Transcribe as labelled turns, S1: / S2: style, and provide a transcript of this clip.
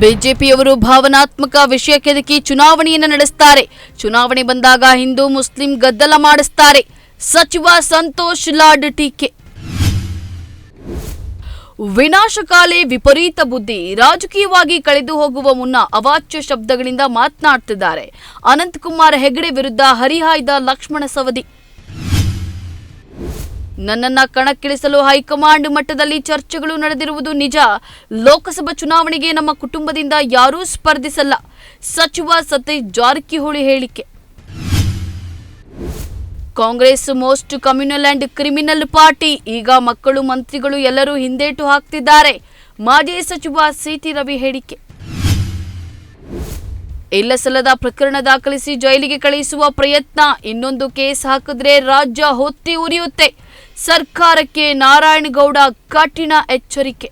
S1: ಬಿಜೆಪಿಯವರು ಭಾವನಾತ್ಮಕ ವಿಷಯ ಕೆದಕಿ ಚುನಾವಣೆಯನ್ನು ನಡೆಸ್ತಾರೆ. ಚುನಾವಣೆ ಬಂದಾಗ ಹಿಂದೂ ಮುಸ್ಲಿಂ ಗದ್ದಲ ಮಾಡಿಸ್ತಾರೆ. ಸಚಿವ ಸಂತೋಷ್ ಲಾಡ್ ಟೀಕೆ. ವಿನಾಶಕಾಲೆ ವಿಪರೀತ ಬುದ್ಧಿ. ರಾಜಕೀಯವಾಗಿ ಕಳೆದು ಹೋಗುವ ಮುನ್ನ ಅವಾಚ್ಯ ಶಬ್ದಗಳಿಂದ ಮಾತನಾಡ್ತಿದ್ದಾರೆ. ಅನಂತಕುಮಾರ್ ಹೆಗಡೆ ವಿರುದ್ಧ ಹರಿಹಾಯ್ದ ಲಕ್ಷ್ಮಣ ಸವದಿ. ನನ್ನನ್ನ ಕಣಕ್ಕಿಳಿಸಲು ಹೈಕಮಾಂಡ್ ಮಟ್ಟದಲ್ಲಿ ಚರ್ಚೆಗಳು ನಡೆದಿರುವುದು ನಿಜ. ಲೋಕಸಭಾ ಚುನಾವಣೆಗೆ ನಮ್ಮ ಕುಟುಂಬದಿಂದ ಯಾರೂ ಸ್ಪರ್ಧಿಸಲ್ಲ. ಸಚಿವ ಸತೀಶ್ ಜಾರಕಿಹೊಳಿ ಹೇಳಿಕೆ. Congress most communal and criminal party. ಈಗ ಮಕ್ಕಳು ಮಂತ್ರಿಗಳು ಎಲ್ಲರೂ ಹಿಂದೇಟು ಹಾಕ್ತಿದ್ದಾರೆ. ಮಾಜಿ ಸಚಿವ ಸಿಟಿ ರವಿ ಹೇಳಿಕೆ. ಇಲ್ಲ ಸಲ್ಲದ ಪ್ರಕರಣ ದಾಖಲಿಸಿ ಜೈಲಿಗೆ ಕಳುಹಿಸುವ ಪ್ರಯತ್ನ. ಇನ್ನೊಂದು ಕೇಸ್ ಹಾಕಿದ್ರೆ ರಾಜ್ಯ ಹೊತ್ತಿ ಉರಿಯುತ್ತೆ. ಸರ್ಕಾರಕ್ಕೆ ನಾರಾಯಣಗೌಡ ಕಠಿಣ ಎಚ್ಚರಿಕೆ.